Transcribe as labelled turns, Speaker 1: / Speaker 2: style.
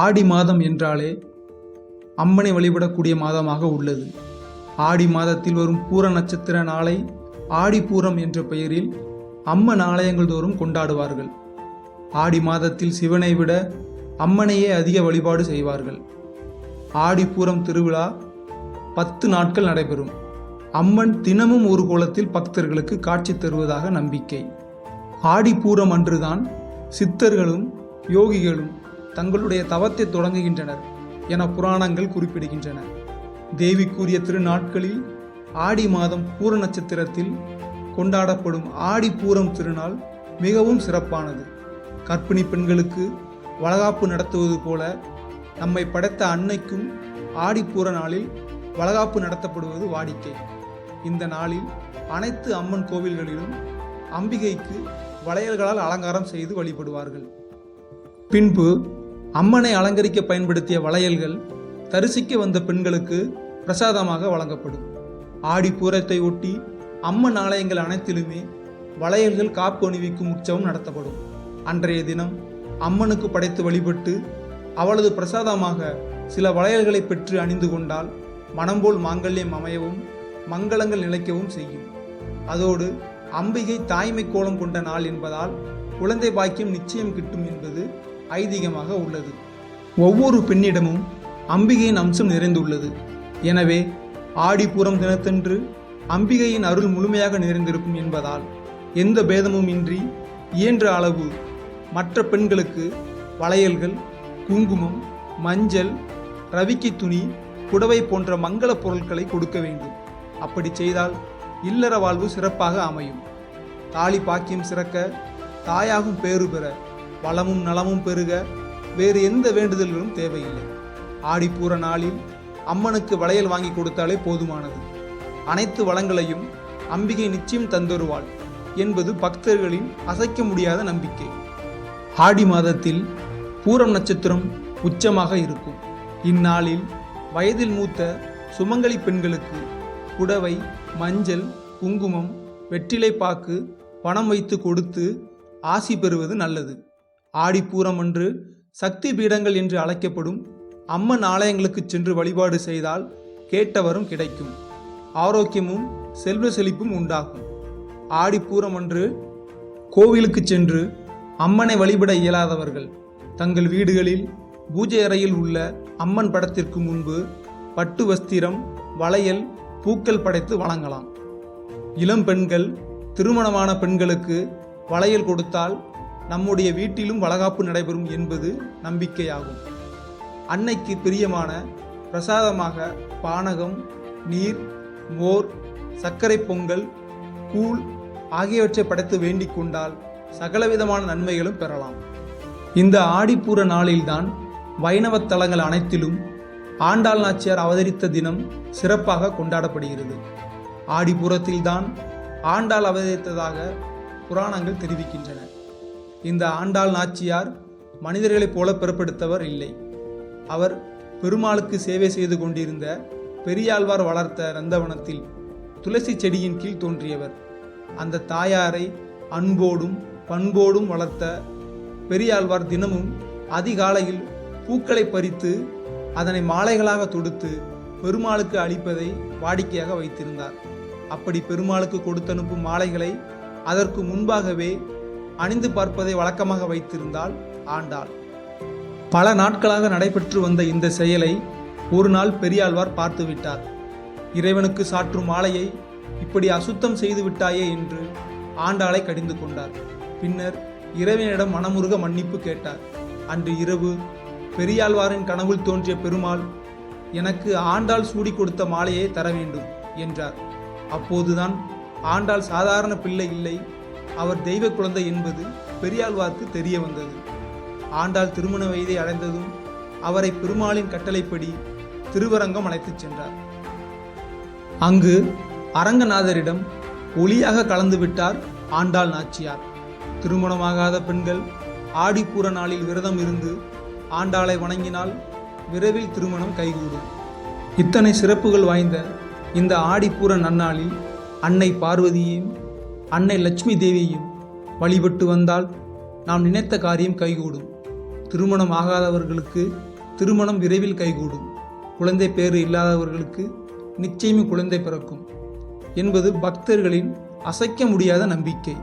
Speaker 1: ஆடி மாதம் என்றாலே அம்மனை வழிபடக்கூடிய மாதமாக உள்ளது. ஆடி மாதத்தில் வரும் பூர நட்சத்திர நாளை ஆடிப்பூரம் என்ற பெயரில் அம்மன் ஆலயங்கள் தோறும் கொண்டாடுவார்கள். ஆடி மாதத்தில் சிவனை விட அம்மனையே அதிக வழிபாடு செய்வார்கள். ஆடிப்பூரம் திருவிழா பத்து நாட்கள் நடைபெறும். அம்மன் தினமும் ஒரு கோலத்தில் பக்தர்களுக்கு காட்சி தருவதாக நம்பிக்கை. ஆடிப்பூரம் அன்றுதான் சித்தர்களும் யோகிகளும் தங்களுடைய தவத்தை தொடங்குகின்றனர் என புராணங்கள் குறிப்பிடுகின்றன. தேவிக்குரிய திருநாட்களில் ஆடி மாதம் பூர நட்சத்திரத்தில் கொண்டாடப்படும் ஆடிப்பூரம் திருநாள் மிகவும் சிறப்பானது. கர்ப்பிணி பெண்களுக்கு வளகாப்பு நடத்துவது போல நம்மை படைத்த அன்னைக்கும் ஆடிப்பூர நாளில் வளகாப்பு நடத்தப்படுவது வாடிக்கை. இந்த நாளில் அனைத்து அம்மன் கோவில்களிலும் அம்பிகைக்கு வளையல்களால் அலங்காரம் செய்து வழிபடுவார்கள். பின்பு அம்மனை அலங்கரிக்க பயன்படுத்திய வளையல்கள் தரிசிக்க வந்த பெண்களுக்கு பிரசாதமாக வழங்கப்படும். ஆடிப்பூரத்தை ஒட்டி அம்மன் ஆலயங்கள் அனைத்திலுமே வளையல்கள் காப்பு அணிவிக்கும் உற்சவம் நடத்தப்படும். அன்றைய தினம் அம்மனுக்கு படைத்து வழிபட்டு அவளது பிரசாதமாக சில வளையல்களை பெற்று அணிந்து கொண்டால் மனம்போல் மாங்கல்யம் அமையவும் மங்களங்கள் நிலைக்கவும் செய்யும். அதோடு அம்பிகை தாய்மை கோலம் கொண்ட நாள் என்பதால் குழந்தை பாக்கியம் நிச்சயம் கிட்டும் என்பது ஐதீகமாக உள்ளது. ஒவ்வொரு பெண்ணிடமும் அம்பிகையின் அம்சம் நிறைந்துள்ளது. எனவே ஆடிப்பூரம் தினத்தன்று அம்பிகையின் அருள் முழுமையாக நிறைந்திருக்கும் என்பதால் எந்த பேதமும் இன்றி இயன்ற அளவு மற்ற பெண்களுக்கு வளையல்கள் குங்குமம் மஞ்சள் ரவிக்கி துணி புடவை போன்ற மங்கள பொருட்களை கொடுக்க வேண்டும். அப்படி செய்தால் இல்லற வாழ்வு சிறப்பாக அமையும். தாலி பாக்கியம் சிறக்க தாயாகும் பேறு பெற வளமும் நலமும் பெருக வேறு எந்த வேண்டுதல்களும் தேவையில்லை. ஆடிப்பூர நாளில் அம்மனுக்கு வளையல் வாங்கி கொடுத்தாலே போதுமானது. அனைத்து வளங்களையும் அம்பிகை நிச்சயம் தந்தருவாள் என்பது பக்தர்களின் அசைக்க முடியாத நம்பிக்கை. ஆடி மாதத்தில் பூரம் நட்சத்திரம் உச்சமாக இருக்கும். இந்நாளில் வயதில் மூத்த சுமங்கலி பெண்களுக்கு புடவை மஞ்சள் குங்குமம் வெற்றிலை பாக்கு பணம் வைத்து கொடுத்து ஆசி பெறுவது நல்லது. ஆடிப்பூரம் அன்று சக்தி பீடங்கள் என்று அழைக்கப்படும் அம்மன் ஆலயங்களுக்கு சென்று வழிபாடு செய்தால் கேட்டவரும் கிடைக்கும். ஆரோக்கியமும் செல்வ செழிப்பும் உண்டாகும். ஆடிப்பூரம் அன்று கோவிலுக்கு சென்று அம்மனை வழிபட இயலாதவர்கள் தங்கள் வீடுகளில் பூஜை அறையில் உள்ள அம்மன் படத்திற்கு முன்பு பட்டு வஸ்திரம் வளையல் பூக்கள் படைத்து வழங்கலாம் இளம் பெண்கள் திருமணமான பெண்களுக்கு வளையல் கொடுத்தால் நம்முடைய வீட்டிலும் வளகாப்பு நடைபெறும் என்பது நம்பிக்கையாகும். அன்னைக்கு பிரியமான பிரசாதமாக பானகம் நீர் மோர் சர்க்கரை பொங்கல் கூழ் ஆகியவற்றை படைத்து வேண்டிக் கொண்டால் சகலவிதமான நன்மைகளும் பெறலாம். இந்த ஆடிப்பூர நாளில்தான் வைணவத் தலங்கள் அனைத்திலும் ஆண்டாள் நாச்சியார் அவதரித்த தினம் சிறப்பாக கொண்டாடப்படுகிறது. ஆடிப்புறத்தில்தான் ஆண்டாள் அவதரித்ததாக புராணங்கள் தெரிவிக்கின்றன. இந்த ஆண்டாள் நாச்சியார் மனிதர்களைப் போல பிறப்பெடுத்தவர் இல்லை. அவர் பெருமாளுக்கு சேவை செய்து கொண்டிருந்த பெரியாழ்வார் வளர்த்த நந்தவனத்தில் துளசி செடியின் கீழ் தோன்றியவர். அந்த தாயாரை அன்போடும் பண்போடும் வளர்த்த பெரியாழ்வார் தினமும் அதிகாலையில் பூக்களை பறித்து அதனை மாலைகளாக தொடுத்து பெருமாளுக்கு அளிப்பதை வாடிக்கையாக வைத்திருந்தார். அப்படி பெருமாளுக்கு கொடுத்தனுப்பும் மாலைகளை அதற்கு முன்பாகவே அணிந்து பார்ப்பதை வழக்கமாக வைத்திருந்தால் ஆண்டாள். பல நாட்களாக நடைபெற்று வந்த இந்த செயலை ஒரு நாள் பெரியாழ்வார் பார்த்துவிட்டார் இறைவனுக்கு சாற்றும் மாலையை இப்படி அசுத்தம் செய்து விட்டாயே என்று ஆண்டாளை கடிந்து கொண்டார். பின்னர் இறைவனிடம் மனமுருக மன்னிப்பு கேட்டார். அன்று இரவு பெரியாழ்வாரின் கனவுள் தோன்றிய பெருமாள் எனக்கு ஆண்டாள் சூடி கொடுத்த மாலையை தர வேண்டும் என்றார். அப்போதுதான் ஆண்டாள் சாதாரண பிள்ளை இல்லை அவர் தெய்வ குழந்தை என்பது பெரியாழ்வார்க்கு தெரிய வந்தது. ஆண்டாள் திருமண வயதை அடைந்ததும் அவரை பெருமாளின் கட்டளைப்படி திருவரங்கம் அழைத்துச் சென்றார். அங்கு அரங்கநாதரிடம் ஒளியாக கலந்து விட்டார் ஆண்டாள் நாச்சியார். திருமணமாகாத பெண்கள் ஆடிப்பூர நாளில் விரதம் இருந்து ஆண்டாளை வணங்கினால் விரைவில் திருமணம் கைகூடும். இத்தனை சிறப்புகள் வாய்ந்த இந்த ஆடிப்பூர நன்னாளில் அன்னை பார்வதியையும் அன்னை லட்சுமி தேவியையும் வழிபட்டு வந்தால் நாம் நினைத்த காரியம் கைகூடும். திருமணம் ஆகாதவர்களுக்கு திருமணம் விரைவில் கைகூடும். குழந்தை பேறு இல்லாதவர்களுக்கு நிச்சயமும் குழந்தை பிறக்கும். என்பது பக்தர்களின் அசைக்க முடியாத நம்பிக்கை.